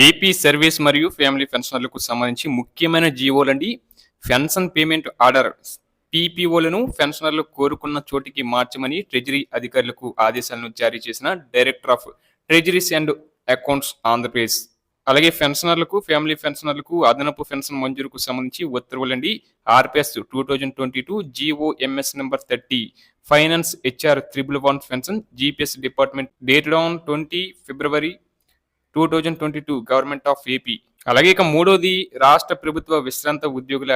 AP service మరియు family పెన్షనర్లకు సంబంధించి ముఖ్యమైన జీవోలండి పెన్షన్ పేమెంట్ ఆర్డర్ పీపీఓలను పెన్షనర్లు కోరుకున్న చోటికి మార్చమని ట్రెజరీ అధికారులకు ఆదేశాలను జారీ చేసిన director of treasuries and accounts Andhra Pradesh. అలాగే పెన్షనర్లకు ఫ్యామిలీ పెన్షనర్లకు అదనపు పెన్షన్ మంజూరుకు సంబంధించి ఉత్తర్వులండి RPS two thousand twenty two GOMS number thirty finance HR triple one pension GPS department date on twenty February two thousand twenty two government of AP అలాగే ఇక మూడోది రాష్ట్ర ప్రభుత్వ విశ్రాంత ఉద్యోగుల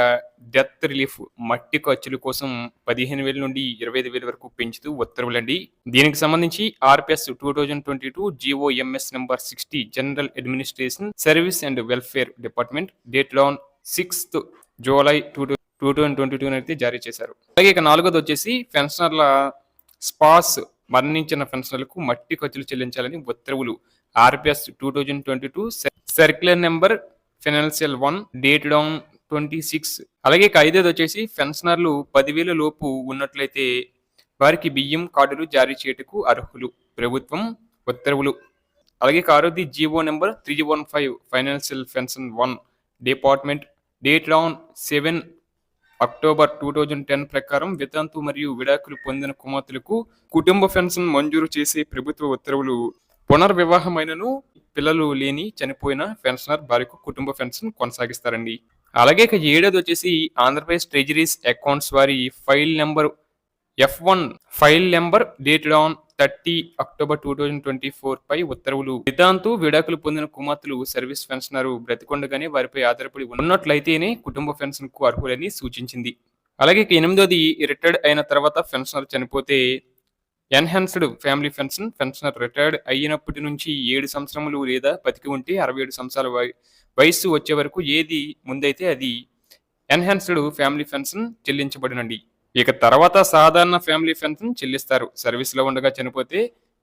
డెత్ రిలీఫ్ మట్టి ఖర్చుల కోసం పదిహేను వేల నుండి ఇరవై ఐదు వేల వరకు పెంచుతూ ఉత్తర్వులండి. దీనికి సంబంధించి RPS two thousand twenty two GOMS number sixty general administration service and welfare department date on sixth July two two thousand twenty two అయితే జారీ చేశారు. అలాగే ఇక నాలుగోది వచ్చేసి పెన్షనర్ల స్పాస్ మరణించిన పెన్షనర్లకు మట్టి ఖర్చులు చెల్లించాలని ఉత్తర్వులు. RPS two thousand twenty two circular number financial one date on twenty six అలాగే ఇక ఐదోది వచ్చేసి పెన్షనర్లు పదివేల లోపు ఉన్నట్లయితే వారికి బియ్యం కార్డులు జారీ చేయటకు అర్హులు. ప్రభుత్వం ఉత్తర్వులు. అలాగే ఇక ఆరోది GO number three one five financial pension one department date on seven October two thousand ten ప్రకారం వితంతు మరియు విడాకులు పొందిన కుమార్తెలకు కుటుంబ పెన్షన్ మంజూరు చేసే ప్రభుత్వ ఉత్తర్వులు పునర్వివాహమైనను పిల్లలు లేని చనిపోయిన పెన్షనర్ భార్యకు కుటుంబ పెన్షన్ కొనసాగిస్తారండి. అలాగే ఇక ఏడోది వచ్చేసి ఆంధ్రప్రదేశ్ ట్రెజరీస్ అకౌంట్స్ వారి file number F one file number dated on thirty October two thousand twenty four పై ఉత్తర్వులు. నిదాంతు విడాకులు పొందిన కుమార్తెలు సర్వీస్ పెన్షనర్ బ్రతికొండగానే వారిపై ఆధారపడి ఉన్నట్లయితేనే కుటుంబ పెన్షన్కు అర్హులని సూచించింది. అలాగే ఎనిమిదోది రిటైర్డ్ అయిన తర్వాత పెన్షనర్ చనిపోతే enhanced family pension pensioner retired అయినప్పటి నుంచి ఏడు సంవత్సరములు లేదా బతికి ఉంటే అరవై ఏడు సంవత్సరాల వయస్సు వచ్చే వరకు ఏది ముందైతే అది ఎన్హాన్స్డ్ ఫ్యామిలీ పెన్షన్ చెల్లించబడినండి. ఇక తర్వాత సాధారణ ఫ్యామిలీ పెన్షన్ చెల్లిస్తారు. సర్వీస్లో ఉండగా చనిపోతే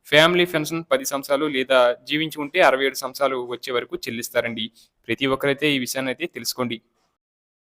ఫ్యామిలీ పెన్షన్ పది సంవత్సరాలు లేదా జీవించి ఉంటే అరవై ఏడు సంవత్సరాలు వచ్చే వరకు చెల్లిస్తారండి. ప్రతి ఒక్కరైతే ఈ విషయాన్ని అయితే తెలుసుకోండి.